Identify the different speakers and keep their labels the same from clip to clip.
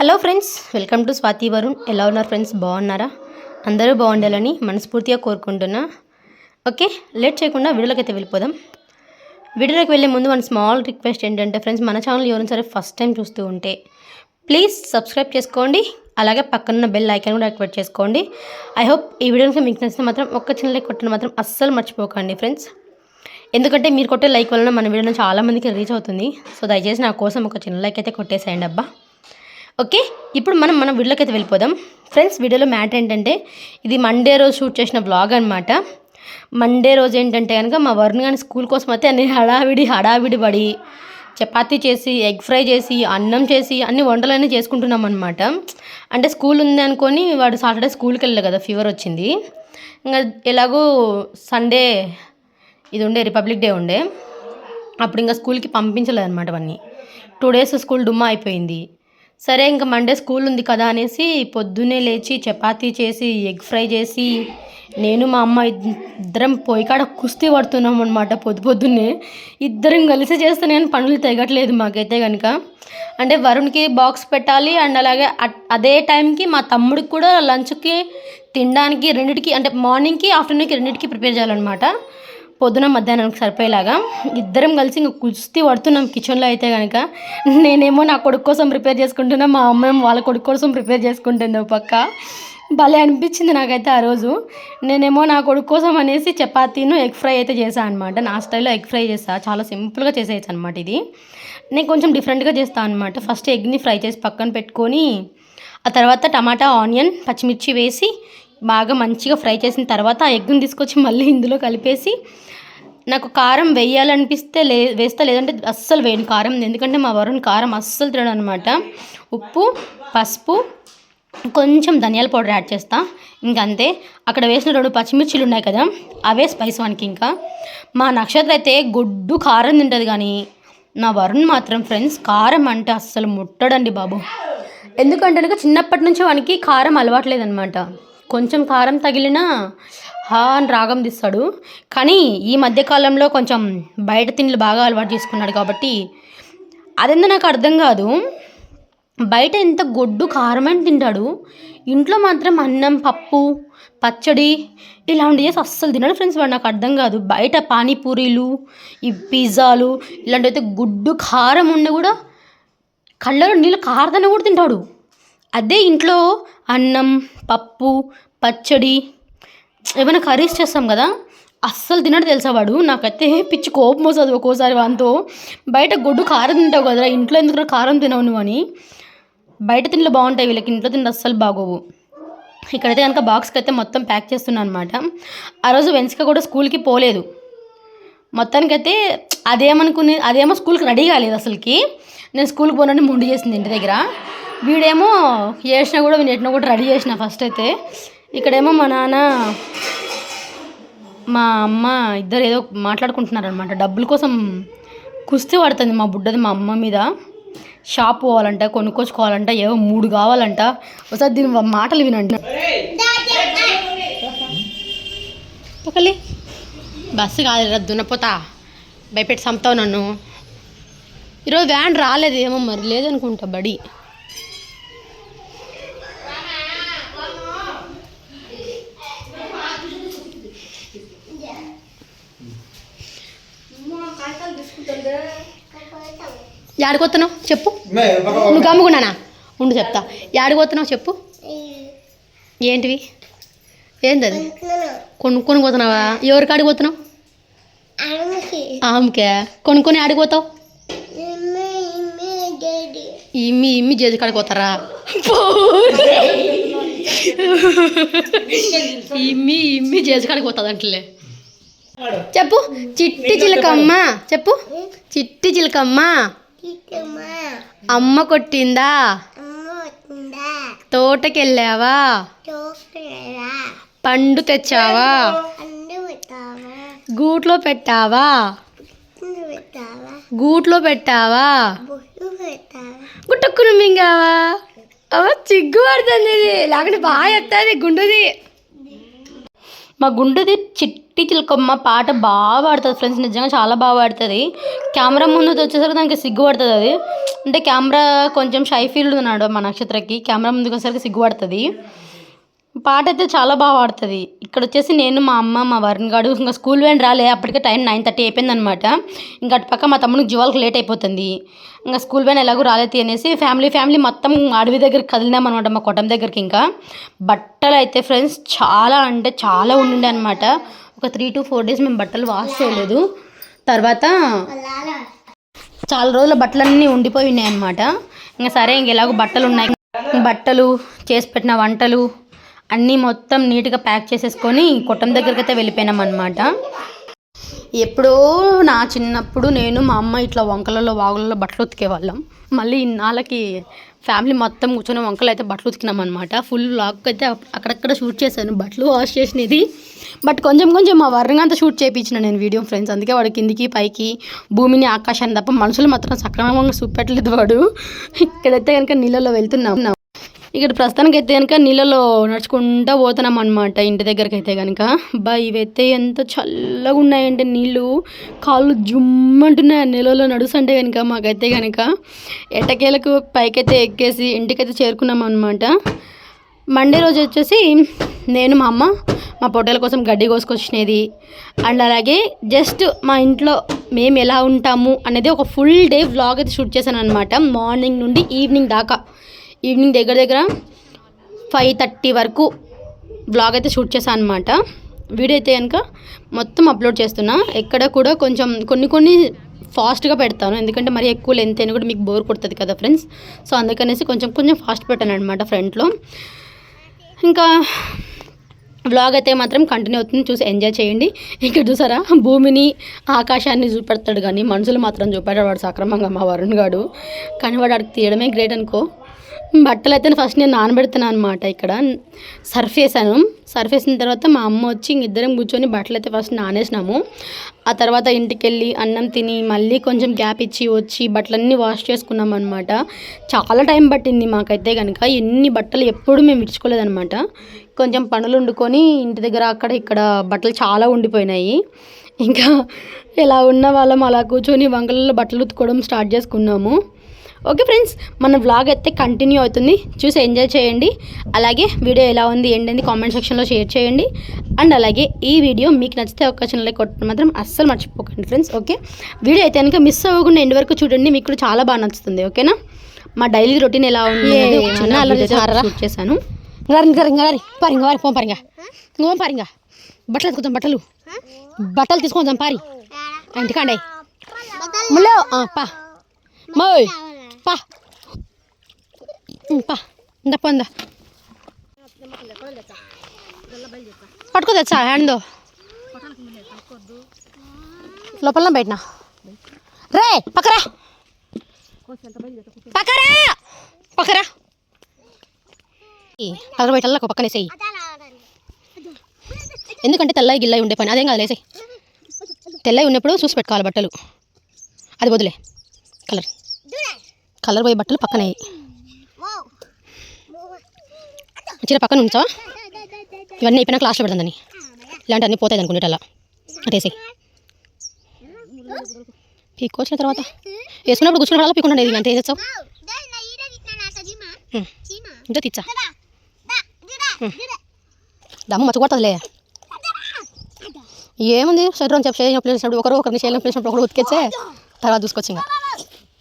Speaker 1: Hello friends welcome to Swathi Varun. ఎలా ఉన్నారు friends? బాగున్నారా? అందరూ బాగుండాలని మనస్ఫూర్తిగా కోరుకుంటున్నా. ఓకే లేట్ చేయకుండా వీడియోలోకి అయితే వెళ్ళిపోదాం. వీడియోలోకి వెళ్ళే ముందు మన స్మాల్ రిక్వెస్ట్ ఏంటంటే ఫ్రెండ్స్ మన ఛానల్ ఎవరైనా సరే ఫస్ట్ టైం చూస్తూ ఉంటే ప్లీజ్ సబ్స్క్రైబ్ చేసుకోండి. అలాగే పక్కన బెల్ ఐకాన్ కూడా యాక్టివేట్ చేసుకోండి. ఐ హోప్ ఈ వీడియోకి మీకు నచ్చితే మాత్రం ఒక్క చిన్న లైక్ కొట్టడం మాత్రం అస్సలు మర్చిపోకండి ఫ్రెండ్స్. ఎందుకంటే మీరు కొట్టే లైక్ వలన మన వీడియో చాలామందికి రీచ్ అవుతుంది. సో దయచేసి నా కోసం ఒక చిన్న లైక్ అయితే కొట్టేసేయండి అబ్బా. ఓకే? ఇప్పుడు మనం మన వీడియోకైతే అయితే వెళ్ళిపోదాం. ఫ్రెండ్స్ వీడియోలో మ్యాటర్ ఏంటంటే ఇది మండే రోజు షూట్ చేసిన బ్లాగ్ అనమాట మండే రోజు ఏంటంటే కనుక మా వరుణ్ కానీ స్కూల్ కోసం అయితే అన్ని హడావిడి హడావిడి పడి చపాతీ చేసి ఎగ్ ఫ్రై చేసి అన్నం చేసి అన్ని వంటలన్నీ చేసుకుంటున్నాం అనమాట అంటే స్కూల్ ఉంది అనుకొని వాడు సాటర్డే స్కూల్కి వెళ్ళలే కదా ఫీవర్ వచ్చింది. ఇంకా ఎలాగో సండే ఇది ఉండే రిపబ్లిక్ డే ఉండే. అప్పుడు ఇంకా స్కూల్కి పంపించలేదు అనమాట అవన్నీ టూ డేస్ స్కూల్ డుమ్మా అయిపోయింది. సరే ఇంకా మండే స్కూల్ ఉంది కదా అనేసి పొద్దున్నే లేచి చపాతీ చేసి ఎగ్ ఫ్రై చేసి నేను మా అమ్మ ఇద్దరం పొయ్యి కాడ కుస్తీ పడుతున్నాం అనమాట పొద్దు పొద్దున్నే. ఇద్దరం కలిసి చేస్తే నేను పనులు తెగట్లేదు మాకైతే కనుక అంటే వరుణ్కి బాక్స్ పెట్టాలి అండ్ అలాగే అట్- అదే టైంకి మా తమ్ముడికి కూడా లంచ్కి తినడానికి రెండింటికి అంటే మార్నింగ్కి ఆఫ్టర్నూన్కి రెండింటికి ప్రిపేర్ చేయాలన్నమాట. పొద్దున మధ్యాహ్నానికి సరిపోయేలాగా ఇద్దరం కలిసి ఇంక కుస్తీ పడుతున్నాం కిచెన్లో అయితే కనుక నేనేమో నా కొడుకు కోసం ప్రిపేర్ చేసుకుంటున్నా మా అమ్మ వాళ్ళ కొడుకు కోసం ప్రిపేర్ చేసుకుంటుంది ఒక పక్క. భలే అనిపించింది నాకైతే ఆ రోజు. నేనేమో నా కొడుకు కోసం అనేసి చపాతీను ఎగ్ ఫ్రై అయితే చేశాను అనమాట నా స్టైల్లో ఎగ్ ఫ్రై చేసా చాలా సింపుల్గా చేసేయచ్చు అనమాట ఇది. నేను కొంచెం డిఫరెంట్గా చేస్తాను అనమాట ఫస్ట్ ఎగ్ని ఫ్రై చేసి పక్కన పెట్టుకొని ఆ తర్వాత టమాటా ఆనియన్ పచ్చిమిర్చి వేసి బాగా మంచిగా ఫ్రై చేసిన తర్వాత ఆ ఎగ్ని తీసుకొచ్చి మళ్ళీ ఇందులో కలిపేసి నాకు కారం వేయాలనిపిస్తే లే వేస్తా లేదంటే అస్సలు వేయను కారం. ఎందుకంటే మా వరుణ్ కారం అస్సలు తినడం అనమాట ఉప్పు పసుపు కొంచెం ధనియాల పౌడర్ యాడ్ చేస్తా. ఇంకంతే. అక్కడ వేసిన రెండు పచ్చిమిర్చిలు ఉన్నాయి కదా అవే స్పైస్ వానికి ఇంకా. మా నక్షత్రం అయితే గుడ్డు కారం తింటుంది కానీ నా వరుణ్ మాత్రం ఫ్రెండ్స్ కారం అంటే అస్సలు ముట్టడండి బాబు. ఎందుకంటే చిన్నప్పటి నుంచి వానికి కారం అలవాట్లేదనమాట కొంచెం కారం తగిలినా హా అని రాగం తీస్తాడు. కానీ ఈ మధ్యకాలంలో కొంచెం బయట తిండ్లు బాగా అలవాటు చేసుకున్నాడు కాబట్టి అదేందో నాకు అర్థం కాదు. బయట ఎంత గొడ్డు కారమైన తింటాడు. ఇంట్లో మాత్రం అన్నం పప్పు పచ్చడి ఇలాంటివి చేసి అస్సలు తినడు ఫ్రెండ్స్ వాడు. నాకు అర్థం కాదు. బయట పానీపూరీలు ఈ పిజ్జాలు ఇలాంటివి అయితే గుడ్డు కారం ఉండి కూడా కళ్ళలో నీళ్ళు కారదని కూడా తింటాడు. అదే ఇంట్లో అన్నం పప్పు పచ్చడి ఏమైనా కర్రీస్ చేస్తాం కదా అస్సలు తినడు తెలుసా వాడు. నాకైతే పిచ్చి కోపం వస్తుంది ఒక్కోసారి వాంతో బయట గొడ్డు కారం తింటావు కదరా ఇంట్లో ఎందుకు కారం తినవు నువ్వు అని. బయట తిండ్లు బాగుంటాయి వీళ్ళకి ఇంట్లో తిండి అస్సలు బాగోవు. ఇక్కడైతే కనుక బాక్స్కి అయితే మొత్తం ప్యాక్ చేస్తున్నాను అనమాట ఆ రోజు వెన్స్క కూడా స్కూల్కి పోలేదు. మొత్తానికైతే అదేమనుకునే అదేమో స్కూల్కి రెడీ కాలేదు అసలుకి. నేను స్కూల్కి పోనని ముందు చేసింది ఇంటి దగ్గర. వీడేమో చేసినా కూడా వీడిని కూడా రెడీ చేసిన ఫస్ట్ అయితే. ఇక్కడేమో మా నాన్న మా అమ్మ ఇద్దరు ఏదో మాట్లాడుకుంటున్నారు అనమాట డబ్బుల కోసం కుస్తీ పడుతుంది మా బుడ్డది మా అమ్మ మీద. షాప్ పోవాలంట కొనుక్కొచ్చుకోవాలంట ఏవో మూడు కావాలంట. ఒకసారి దీని మాటలు వినండి. ఒకలి బస్సు కాదు దున్నపోతా. భయపెట్టి చంపుతావు నన్ను. ఈరోజు వ్యాన్ రాలేదు ఏమో మరి లేదనుకుంటా బడి. యాడికొస్తున్నావు చెప్పు. నువ్వు గమ్ముకున్నానా ఉండు చెప్తా. యాడిపోతున్నావు చెప్పు. ఏంటివి? ఏంది అది కొనుక్కొని పోతున్నావా? ఎవరి కాడికి పోతున్నావు? ఆమెకే. కొనుక్కొని ఆడికి పోతావు? ఇమ్మి ఇమ్మి జేజు కాడికి పోతారా? ఇమ్మి ఇమ్మి జేజు కాడికి పోతుంది అంటలే చెప్పు. చిట్టి చిలకమ్మ. చెప్పు. చిట్టి చిలకమ్మ. అమ్మ కొట్టిందా? తోటకెళ్ళావా? పండు తెచ్చావా? గూట్లో పెట్టావా? గూట్లో పెట్టావా? గుట్టక్కును మింగావా? అవ చిగ్గు పడుతుంది ఇది. లేకుంటే బాగా ఎత్తుంది గుండుది. మా గుండుది చిట్టి చిట్టి చిలకమ్మ పాట బాగా పాడుతుంది ఫ్రెండ్స్. నిజంగా చాలా బాగా పాడుతుంది. కెమెరా ముందు వచ్చేసరికి దానికి సిగ్గుపడుతుంది అది. అంటే కెమెరా కొంచెం షై ఫీల్డ్ ఉన్నాడు మా నక్షత్రకి. కెమెరా ముందుకు వచ్చేసరికి సిగ్గుపడుతుంది. పాట అయితే చాలా బాగా పాడుతుంది. ఇక్కడ వచ్చేసి నేను మా అమ్మ మా వరుణ్ గారు ఇంకా స్కూల్ వ్యాన్ రాలే. అప్పటికే టైం నైన్ థర్టీ అయిపోయింది అనమాట ఇంకా అటుపక్క మా తమ్ముడికి జీవాలకు లేట్ అయిపోతుంది. ఇంకా స్కూల్ వ్యాన్ ఎలాగో రాలేదు అనేసి ఫ్యామిలీ ఫ్యామిలీ మొత్తం అడవి దగ్గరికి కదిలినామన్నమాట అనమాట మా కొట్టం దగ్గరికి ఇంకా. బట్టలు అయితే ఫ్రెండ్స్ చాలా అంటే చాలా ఉండిండే అనమాట ఒక త్రీ టు ఫోర్ డేస్ మేము బట్టలు వాష్ చేయలేదు. తర్వాత చాలా రోజుల బట్టలన్నీ ఉండిపోయి ఉన్నాయి అనమాట ఇంకా సరే ఇంక ఎలాగో బట్టలు ఉన్నాయి. బట్టలు చేసి పెట్టిన వంటలు అన్నీ మొత్తం నీట్గా ప్యాక్ చేసేసుకొని కొట్టం దగ్గరికి అయితే వెళ్ళిపోయినాం అనమాట ఎప్పుడో నా చిన్నప్పుడు నేను మా అమ్మ ఇట్లా వంకలలో వాగులలో బట్టలు ఉతికేవాళ్ళం. మళ్ళీ ఇన్నాళ్ళకి ఫ్యామిలీ మొత్తం కూర్చొని వంకలు అయితే బట్టలు ఉతికినాం అనమాట ఫుల్ లాక్ అయితే అక్కడక్కడ షూట్ చేశాను. బట్టలు వాష్ చేసినది బట్ కొంచెం కొంచెం మా వర్ణంగా అంతా షూట్ చేయించిన నేను వీడియో ఫ్రెండ్స్ అందుకే వాడు కిందికి పైకి భూమిని ఆకాశాన్ని తప్ప మనుషులు మాత్రం సక్రమంగా చూపెట్టలేదు వాడు. ఇక్కడైతే కనుక నీళ్ళలో వెళ్తున్నాం. ఇక్కడ ప్రస్తుతానికి అయితే కనుక నీళ్ళలో నడుచుకుంటా పోతున్నాం అనమాట ఇంటి దగ్గరికి అయితే కనుక బా ఇవైతే ఎంత చల్లగా ఉన్నాయంటే నీళ్ళు. కాళ్ళు జుమ్మంటున్నాయి. ఆ నీళ్ళలో నడుస్తుంటే కనుక మాకైతే కనుక ఎటకేలకు పైకైతే ఎక్కేసి ఇంటికైతే చేరుకున్నాం అనమాట మండే రోజు వచ్చేసి నేను మా అమ్మ మా పొట్టల కోసం గడ్డి కోసుకొచ్చినది. అండ్ అలాగే జస్ట్ మా ఇంట్లో మేము ఎలా ఉంటాము అనేది ఒక ఫుల్ డే వ్లాగ్ అయితే షూట్ చేశాను అనమాట మార్నింగ్ నుండి ఈవినింగ్ దాకా. ఈవినింగ్ దగ్గర దగ్గర ఫైవ్ థర్టీ వరకు బ్లాగ్ అయితే షూట్ చేశాను అనమాట వీడియో అయితే కనుక మొత్తం అప్లోడ్ చేస్తున్నా. ఎక్కడ కూడా కొంచెం కొన్ని కొన్ని ఫాస్ట్గా పెడతాను. ఎందుకంటే మరి ఎక్కువ లెంత్ అయినా కూడా మీకు బోర్ కొడుతుంది కదా ఫ్రెండ్స్ సో అందుకనేసి కొంచెం కొంచెం ఫాస్ట్ పెట్టాను అనమాట ఫ్రంట్లో ఇంకా వ్లాగ్ అయితే మాత్రం కంటిన్యూ అవుతుంది. చూసి ఎంజాయ్ చేయండి. ఇక్కడ చూసారా? భూమిని ఆకాశాన్ని చూపెడతాడు కానీ మనుషులు మాత్రం చూపెట్టాడు వాడు సక్రమంగా మా వరుణ్ గాడు. కానీ వాడు అడిగి తీయడమే గ్రేట్ అనుకో. బట్టలు అయితే ఫస్ట్ నేను నానబెడుతున్నాను అనమాట ఇక్కడ. సర్ఫ్ వేసాను సర్ఫ్ వేసిన తర్వాత మా అమ్మ వచ్చి ఇంక ఇద్దరం కూర్చొని బట్టలు అయితే ఫస్ట్ నానేసినాము. ఆ తర్వాత ఇంటికి వెళ్ళి అన్నం తిని మళ్ళీ కొంచెం గ్యాప్ ఇచ్చి వచ్చి బట్టలన్నీ వాష్ చేసుకున్నాం అనమాట చాలా టైం పట్టింది మాకైతే కనుక ఎన్ని బట్టలు ఎప్పుడు మేము ఇచ్చుకోలేదనమాట కొంచెం పనులు వండుకొని ఇంటి దగ్గర అక్కడ ఇక్కడ బట్టలు చాలా ఉండిపోయినాయి. ఇంకా ఎలా ఉన్న వాళ్ళం అలా కూర్చొని వంకలలో బట్టలు ఉతుకోవడం స్టార్ట్ చేసుకున్నాము. ఓకే ఫ్రెండ్స్ మన వ్లాగ్ అయితే కంటిన్యూ అవుతుంది. చూసి ఎంజాయ్ చేయండి. అలాగే వీడియో ఎలా ఉంది ఏంటంది కామెంట్ సెక్షన్లో షేర్ చేయండి. అండ్ అలాగే ఈ వీడియో మీకు నచ్చితే ఒక ఛానల్ కొట్టడం మాత్రం అస్సలు మర్చిపోకండి ఫ్రెండ్స్ ఓకే? వీడియో అయితే కనుక మిస్ అవ్వకుండా ఎండ్ వరకు చూడండి మీకు కూడా చాలా బాగా నచ్చుతుంది ఓకేనా? మా డైలీ రొటీన్ ఎలా ఉంది చిన్న
Speaker 2: అలా?
Speaker 1: షూట్ చేశాను.
Speaker 2: వారి ఫోన్ ఇంకా బట్టలు ఎత్తుకుందాం బట్టలు. బట్టలు తీసుకుందాం పారి. ఇంటికాండే. ముల్లో ఆ, పా. మోయ్. పా. ఉమ్, పా ఇందా. పొందా పట్టుకో తెచ్చా హ్యాండ్ లోపల బయటనా? రే పక్కరా. పక్కరా. పక్కరా. పక్కన బయట ఒక పక్కన వేసేయి. ఎందుకంటే తెల్లవి గిల్లవి ఉండే పని. అదేం కాదు వేసేయి. తెల్లవి ఉన్నప్పుడు చూసి పెట్టుకోవాలి బట్టలు. అది వదిలే. కలర్. కలర్ పోయే బట్టలు పక్కన. చీర పక్కన ఉంచా ఇవన్నీ అయిపోయినా క్లాస్లో పెడుతుందని ఇలాంటి అన్నీ పోతాయి అనుకునేట అలా అటేసేయి పీక్కొచ్చిన తర్వాత. వేసుకున్నప్పుడు కూర్చున్నప్పుడు అలా పీక్కుంటాను ఇది. అంతే వేసేస్తావు ఇంకా తెచ్చా? దమ్ము మచ్చ కొడుతుందిలే. ఏముంది? శరీరం చెప్పి ఒకరు ఒకరిని చేయలేని పిలిచినప్పుడు ఒకరు ఉతికేచ్చే తర్వాత చూసుకొచ్చి ఇంకా.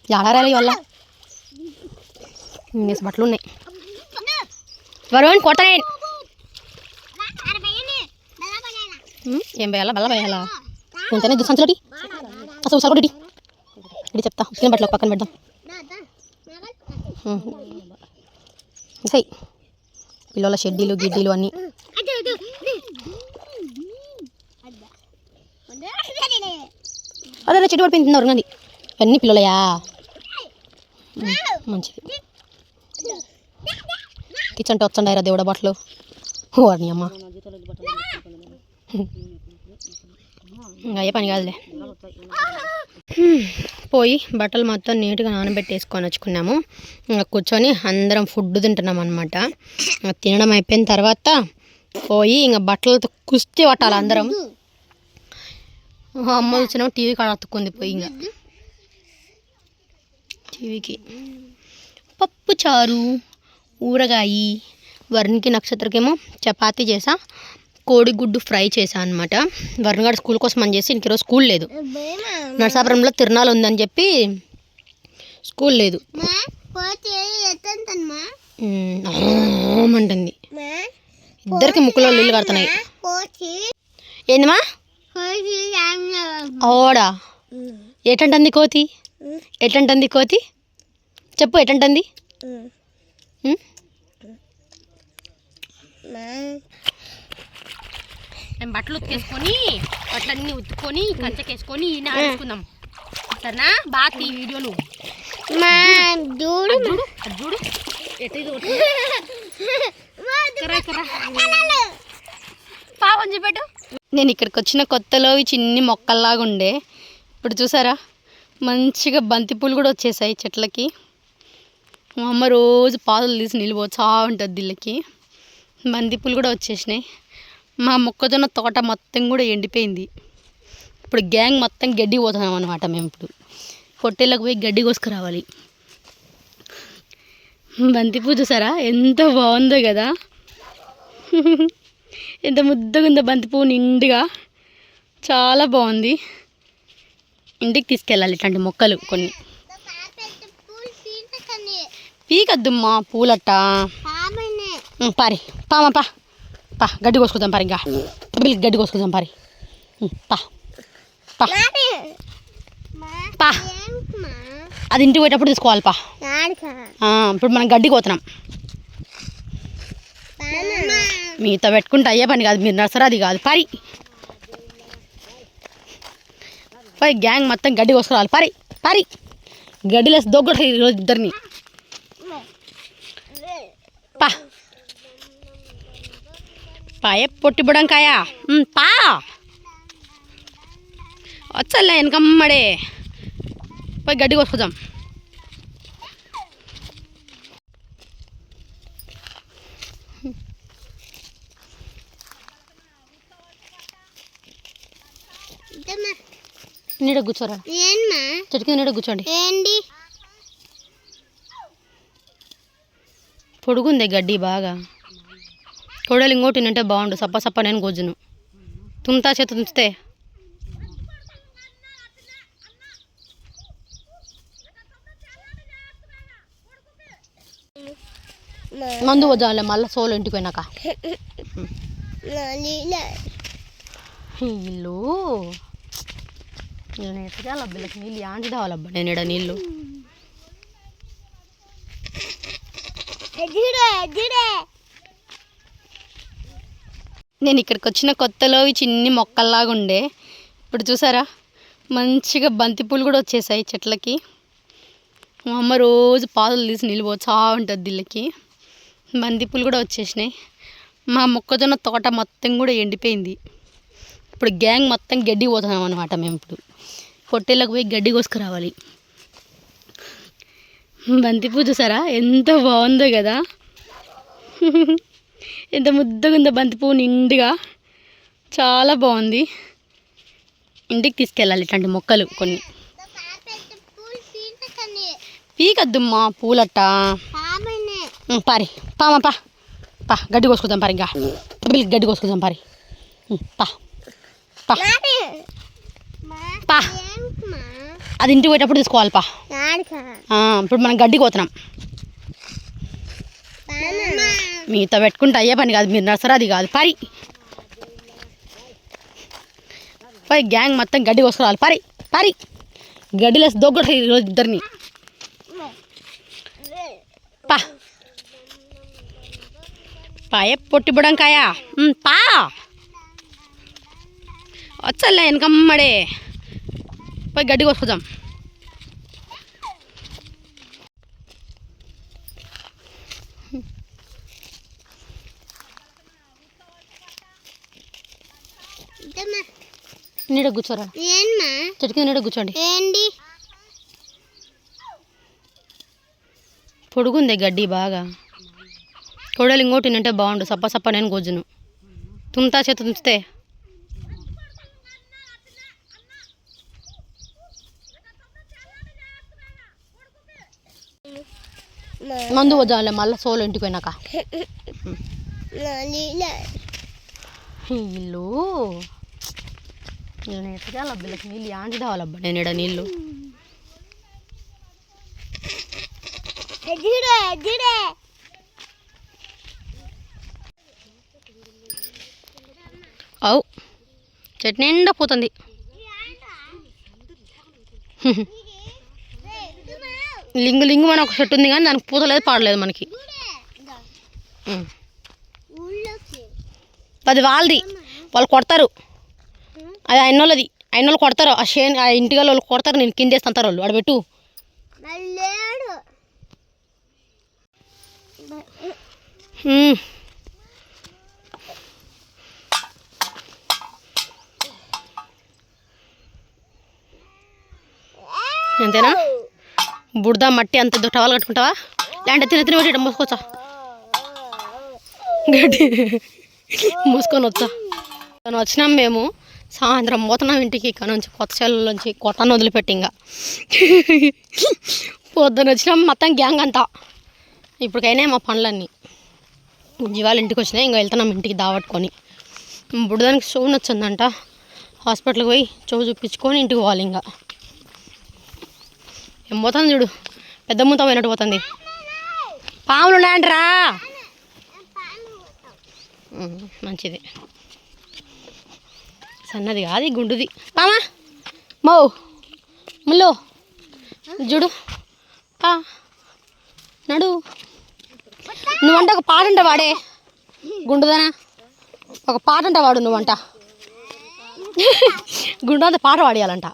Speaker 2: ఎడారాలి వల్ల వేసి బట్టలు ఉన్నాయి. వరుణ్ కొట్టాయి ఏం వేయాలా బల్ల వేయాలా ఇంతనే దుసంచులటి అసలు ఉసారు ఇడి ఇడి చెప్తా ఉతికిన బట్టలు పక్కన పెడదాం. సై. పిల్లల షెడ్డీలు గిడ్డీలు అన్నీ. అదే చెట్టు పడిపోయింది తిన్నారు ఉన్నది అన్నీ పిల్లలయా మంచిది. కిచెన్ వచ్చండాయిరా దేవుడ బట్టలు వాడిని అమ్మ. ఇంకా అయ్యే పని కాదులే. పోయి బట్టలు మొత్తం నీట్గా నానబెట్టేసుకొని వచ్చుకున్నాము. ఇంకా కూర్చొని అందరం ఫుడ్ తింటున్నాం అనమాట తినడం అయిపోయిన తర్వాత పోయి ఇంకా బట్టలతో కుస్తీ పట్టాలి అందరం.
Speaker 1: అమ్మ వచ్చినాము టీవీ కాడ అతుక్కుంది పోయి ఇంకా టీవీకి. పప్పు చారు. ఊరగాయి వరుణ్కి నక్షత్రకేమో చపాతీ చేసా కోడిగుడ్డు ఫ్రై చేసా అనమాట వరుణ్ గారు స్కూల్ కోసం అని చేసి ఇంక ఈరోజు స్కూల్ లేదు. నరసాపురంలో తిరునాళ్ళు ఉందని చెప్పి స్కూల్ లేదు. అంటుంది ఇద్దరికి ముక్కులో నీళ్ళు కడుతున్నాయి. ఏందిమా ఓడా ఎటంటుంది కోతి? ఎటంటుంది కోతి? చెప్పు ఎటంటుంది? మేము బట్టలు ఉతికేసుకొని బట్టలన్నీ ఉతుక్కొని కంచకేసుకొని ఈయన ఆడుకుందాం సరేనా బాగా తీ వీడియో నువ్వు
Speaker 2: చూడు.
Speaker 1: చూడు. ఎటు ఇది. పాపం చూపెట్టు. నేను ఇక్కడికి వచ్చిన కొత్తలో చిన్ని మొక్కల్లాగా ఉండే. ఇప్పుడు చూసారా? మంచిగా బంతిపూలు కూడా వచ్చేసాయి చెట్లకి. మా అమ్మ రోజు పాదులు తీసి నీళ్ళు పోతా ఉంటుంది దీళ్ళకి. బంతిపూలు కూడా వచ్చేసినాయి. మా మొక్కజొన్న తోట మొత్తం కూడా ఎండిపోయింది. ఇప్పుడు గ్యాంగ్ మొత్తం గడ్డి పోతున్నాం అనమాట మేము ఇప్పుడు. పొట్టేళ్ళకి పోయి గడ్డి కోసుకురావాలి. బంతిపూ చూసారా? ఎంత బాగుందో కదా. ఎంత ముద్దగా ఉందో బంతిపూ నిండుగా. చాలా బాగుంది. ఇంటికి తీసుకెళ్ళాలి ఇట్లాంటి మొక్కలు కొన్ని. పీకద్దుమ్మా పూలట్ట. ఉం, పారి. పామా పా. పా గడ్డి కోసుకుందాం పారి ఇంకా. పిల్లలకి గడ్డి కోసుకుందాం పారి. పా. పా. పా. అది ఇంటికి పోయేటప్పుడు తీసుకోవాలి పా. ఇప్పుడు మనం గడ్డి కోతున్నాం మీతో పెట్టుకుంటే అయ్యే పని కాదు. మీరు నర్సరాది కాదు. పరి. పై గ్యాంగ్ మొత్తం గడ్డి కోసుకురావాలి. పరి. పరి. గడ్డిలేసి దొగ్గొట్టు ఈరోజు ఇద్దరిని పా పాయ పొట్టి బుడంకాయ పా. వచ్చలే వెనకమ్మడే. పోయి గడ్డి కోసుకుందాం. నీడ కూర్చోరా. చెట్టు కింద నీడ కూర్చోండి.
Speaker 2: ఏంటి
Speaker 1: పొడుగుంది గడ్డి బాగా. తోడలు ఇంకోటి నింటే బాగుండు. సప్ప సప్ప నేను గొజ్జును తుంతా చేత తుంచితే. మందు వద్దాంలే మళ్ళీ సోలు ఇంటికి పోయినాక. ఇల్లు. నేను ఎట్లా వీళ్ళకి నీళ్ళు యాంటి కావాలబ్బా నేను ఇడ నీళ్ళు. నేను ఇక్కడికి వచ్చిన కొత్తలో ఇవి చిన్ని మొక్కల్లాగా ఉండే. ఇప్పుడు చూసారా? మంచిగా బంతిపూలు కూడా వచ్చేసాయి చెట్లకి. మా అమ్మ రోజు పాదులు తీసి నీళ్ళు పోతా ఉంటుంది దీళ్ళకి. బంతిపూలు కూడా వచ్చేసినాయి. మా మొక్కజొన్న తోట మొత్తం కూడా ఎండిపోయింది. ఇప్పుడు గ్యాంగ్ మొత్తం గడ్డి పోతున్నాం అనమాట మేము ఇప్పుడు. పొట్టేళ్ళకి పోయి గడ్డి కోసుకురావాలి. బంతిపూ చూసారా? ఎంత బాగుందో కదా. ఎంత ముద్దగా ఉందో బంతిపూ నిండుగా చాలా బాగుంది. ఇంటికి తీసుకెళ్ళాలి ఇట్లాంటి మొక్కలు కొన్ని. పీకద్దుమ్మా పూలట్ట. పారి. పామా పా. పా గడ్డి కోసుకుందాం పారి ఇంకా. గడ్డి కోసుకుందాం పారి. పా. పా. పా. అది ఇంటికి పోయేటప్పుడు తీసుకోవాలి పా. ఇప్పుడు మనం గడ్డి కోతున్నాం మీతో పెట్టుకుంటే అయ్యే పని కాదు మీరు నర్సరాది కాదు పరి. పై గ్యాంగ్ మొత్తం గడ్డి కోసుకురావాలి పరి పరి. గడ్డిలేసి దొగ్గొట్టు ఈరోజు ఇద్దరిని. పా. పాయ పొట్టి బుడంకాయ? పా. వచ్చలే వెనకమ్మడే. పోయి గడ్డి కోసుకుందాం నీడ కూర్చోరా. చెట్టు కింద నీడ కూర్చోండి.
Speaker 2: ఏంటి
Speaker 1: పొడుగుంది గడ్డి బాగా. కొడలు ఇంకోటి తింటే బాగుండు. సప్ప సప్ప నేను గోజును తుంతా చేత తుంచితే. మందు వద్దాంలే మళ్ళీ సోలు ఇంటికి పోయినాక. ఇల్లు. నేను ఎట్లా వీళ్ళకి నీళ్ళు యాంటి కావాలబ్బా నేను ఇక్కడ నీళ్ళు? అవు చెట్టు నిండా పోతుంది. లింగు లింగు అని ఒక చెట్టు ఉంది కానీ దానికి పూతలేదు పాడలేదు మనకి. అది వాళ్ళది. వాళ్ళు కొడతారు. అది అయినోళ్ళది అయినోళ్ళు కొడతారు. ఆ షేన్ ఆ ఇంటికి వాళ్ళు కొడతారు. నేను కింద వేస్తుంటారు వాళ్ళు. అడబెట్టు. అంతేనా బుడద మట్టి అంత టవల్ కట్టుకుంటావా? లేదంటే తిన తిని పెట్టి మూసుకోవచ్చా? గడ్డి. మూసుకొని వచ్చా. తను వచ్చినాం మేము. సాయంత్రం పోతున్నాం ఇంటికి ఇక్కడ నుంచి కొత్త చెల్లెల నుంచి కొట్టను వదిలిపెట్టి ఇంకా. పొద్దున వచ్చినాం మొత్తం గ్యాంగ్ అంతా. ఇప్పటికైనా మా పనులన్నీ. జీవాలు ఇంటికి వచ్చినాయి ఇంకా వెళ్తున్నాం ఇంటికి దావట్టుకొని. బుడదానికి చెవు నచ్చిందంట హాస్పిటల్కి పోయి చెవు చూపించుకొని ఇంటికి పోవాలి ఇంకా. ఏం పోతుంది చూడు? పెద్ద మూత పోయినట్టు పోతుంది. పాములు ఉన్నాయంటరా? మంచిది. సన్నది కాదు గుండుది. పామా మో ముల్లో చూడు. పా నడు. నువ్వంట ఒక పాట అంట వాడే. గుండుదనా? ఒక పాట అంట వాడు నువ్వంట. గుండు అంత పాట పాడేయాలంట.